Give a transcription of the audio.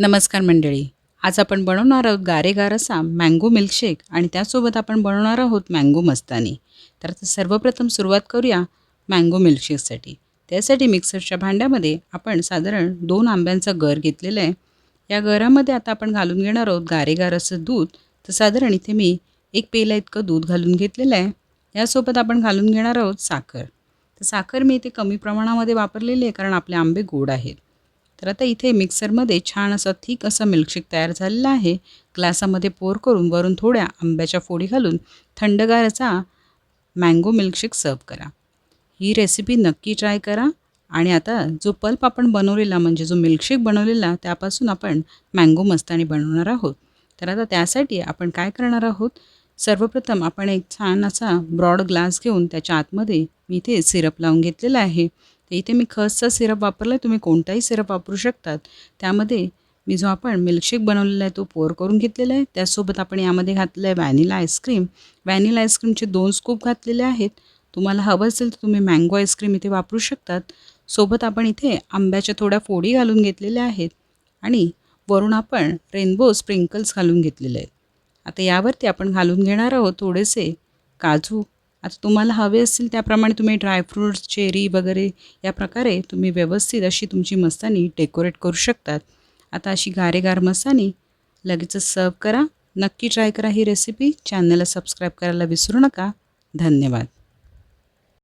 नमस्कार मंडळी. आज आपण बनवणार आहोत गारेगार असा मँगो मिल्कशेक आणि त्यासोबत आपण बनवणार आहोत मँगो मस्तानी. तर आता सर्वप्रथम सुरुवात करूया मँगो मिल्कशेकसाठी त्यासाठी मिक्सरच्या भांड्यामध्ये आपण साधारण दोन आंब्यांचा गर घेतलेला आहे. या गरामध्ये आता आपण घालून घेणार आहोत गारेगार असं दूध. तर साधारण इथे मी एक पेला इतकं दूध घालून घेतलेलं आहे. यासोबत आपण घालून घेणार आहोत साखर. तर साखर मी इथे कमी प्रमाणामध्ये वापरलेली आहे कारण आपले आंबे गोड आहेत. तर आता इथे मिक्सरमध्ये छान असा थिक असा मिल्कशेक तयार झालेला आहे. ग्लासामध्ये पोर करून वरून थोड्या आंब्याच्या फोडी घालून थंडगार असा मँगो मिल्कशेक सर्व करा. ही रेसिपी नक्की ट्राय करा आणि आता जो पल्प आपण बनवलेला म्हणजे जो मिल्कशेक बनवलेला त्यापासून आपण मँगो मस्तानी बनवणार आहोत. तर आता त्यासाठी आपण काय करणार आहोत? सर्वप्रथम आपण एक छान असा ब्रॉड ग्लास घेऊन त्याच्या आतमध्ये मी इथे सिरप लावून घेतलेला आहे. तर इथे मी खसचा सिरप वापरला आहे तुम्ही कोणताही सिरप वापरू शकतात. त्यामध्ये मी जो आपण मिल्कशेक बनवलेला आहे तो पोर करून घेतलेला आहे. त्यासोबत आपण यामध्ये घातलं आहे व्हॅनिला आईस्क्रीम व्हॅनिला आईस्क्रीमचे दोन स्कूप घातलेले आहेत. तुम्हाला हवं असेल तर तुम्ही मँगो आईस्क्रीम इथे वापरू शकतात. सोबत आपण इथे आंब्याच्या थोड्या फोडी घालून घेतलेल्या आहेत. आणि वरून आपण रेनबो स्प्रिंकल्स घालून घेतलेले आहेत. आता यावरती आपण घालून घेणार आहोत थोडेसे काजू आता तुम्हाला हवे असतील त्याप्रमाणे तुम्ही ड्रायफ्रूट्स चेरी वगैरे या प्रकारे तुम्ही व्यवस्थित अशी तुमची मस्तानी डेकोरेट करू शकतात. आता अशी गारेगार मस्तानी लगेचच सर्व करा. नक्की ट्राय करा ही रेसिपी चॅनलला सबस्क्राईब करायला विसरू नका. धन्यवाद.